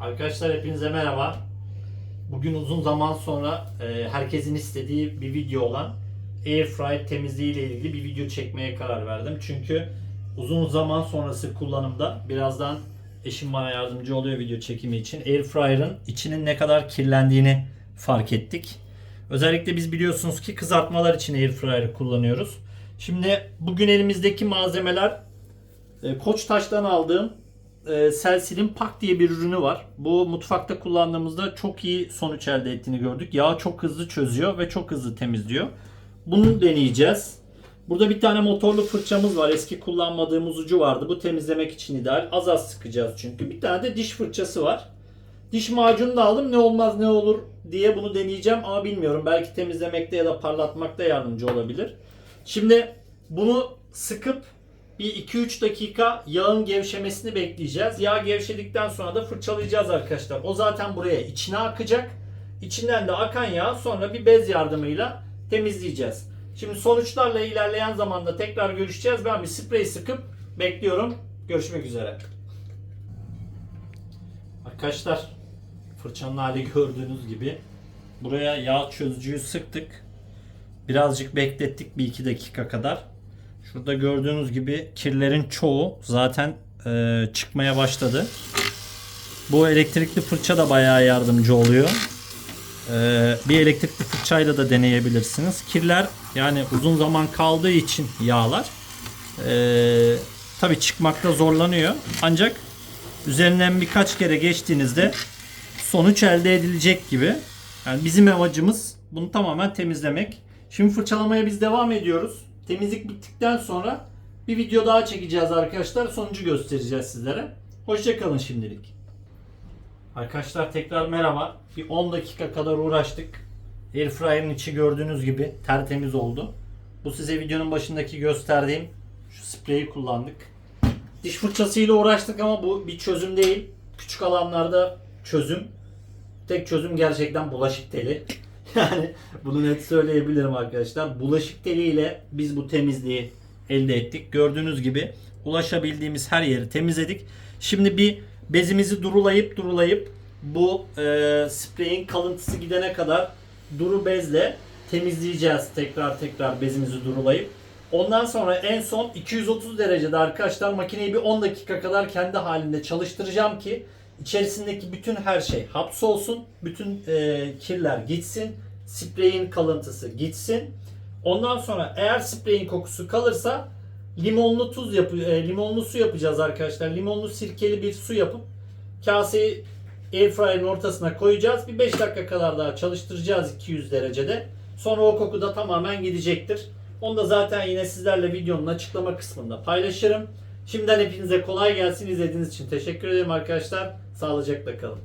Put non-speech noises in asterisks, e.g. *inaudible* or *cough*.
Arkadaşlar hepinize merhaba. Bugün uzun zaman sonra e, herkesin istediği bir video olan Airfryer temizliği ile ilgili bir video çekmeye karar verdim. Çünkü uzun zaman sonrası kullanımda birazdan eşim bana yardımcı oluyor video çekimi için. Airfryer'ın içinin ne kadar kirlendiğini fark ettik. Özellikle biz biliyorsunuz ki kızartmalar için Airfryer'ı kullanıyoruz. Şimdi bugün elimizdeki malzemeler e, Koçtaş'tan aldığım e, Pak diye bir ürünü var. Bu mutfakta kullandığımızda çok iyi sonuç elde ettiğini gördük. Yağı çok hızlı çözüyor ve çok hızlı temizliyor. Bunu deneyeceğiz. Burada bir tane motorlu fırçamız var. Eski kullanmadığımız ucu vardı. Bu temizlemek için ideal. Az az sıkacağız çünkü. Bir tane de diş fırçası var. Diş macunu da aldım. Ne olmaz ne olur diye bunu deneyeceğim ama bilmiyorum. Belki temizlemekte ya da parlatmakta yardımcı olabilir. Şimdi bunu sıkıp bir 2-3 dakika yağın gevşemesini bekleyeceğiz. Yağ gevşedikten sonra da fırçalayacağız arkadaşlar. O zaten buraya içine akacak. İçinden de akan yağ sonra bir bez yardımıyla temizleyeceğiz. Şimdi sonuçlarla ilerleyen zamanda tekrar görüşeceğiz. Ben bir sprey sıkıp bekliyorum. Görüşmek üzere. Arkadaşlar fırçanın hali gördüğünüz gibi buraya yağ çözücüyü sıktık. Birazcık beklettik bir iki dakika kadar. Şurada gördüğünüz gibi kirlerin çoğu zaten e, çıkmaya başladı. Bu elektrikli fırça da bayağı yardımcı oluyor. E, bir elektrikli fırçayla da deneyebilirsiniz. Kirler yani uzun zaman kaldığı için yağlar e, tabi çıkmakta zorlanıyor. Ancak üzerinden birkaç kere geçtiğinizde sonuç elde edilecek gibi. Yani bizim amacımız bunu tamamen temizlemek. Şimdi fırçalamaya biz devam ediyoruz. Temizlik bittikten sonra bir video daha çekeceğiz arkadaşlar. Sonucu göstereceğiz sizlere. Hoşçakalın şimdilik. Arkadaşlar tekrar merhaba. Bir 10 dakika kadar uğraştık. Airfryer'ın içi gördüğünüz gibi tertemiz oldu. Bu size videonun başındaki gösterdiğim şu spreyi kullandık. Diş fırçasıyla uğraştık ama bu bir çözüm değil. Küçük alanlarda çözüm. Tek çözüm gerçekten bulaşık teli. *laughs* Yani bunu net söyleyebilirim arkadaşlar. Bulaşık teliyle biz bu temizliği elde ettik. Gördüğünüz gibi ulaşabildiğimiz her yeri temizledik. Şimdi bir bezimizi durulayıp durulayıp bu e, spreyin kalıntısı gidene kadar duru bezle temizleyeceğiz tekrar tekrar bezimizi durulayıp. Ondan sonra en son 230 derecede arkadaşlar makineyi bir 10 dakika kadar kendi halinde çalıştıracağım ki içerisindeki bütün her şey hapsolsun. Bütün e, kirler gitsin. Spreyin kalıntısı gitsin. Ondan sonra eğer spreyin kokusu kalırsa limonlu tuz yapı e, limonlu su yapacağız arkadaşlar. Limonlu sirkeli bir su yapıp kaseyi airfryer'ın ortasına koyacağız. Bir 5 dakika kadar daha çalıştıracağız 200 derecede. Sonra o koku da tamamen gidecektir. Onu da zaten yine sizlerle videonun açıklama kısmında paylaşırım. Şimdiden hepinize kolay gelsin. İzlediğiniz için teşekkür ederim arkadaşlar. Sağlıcakla kalın.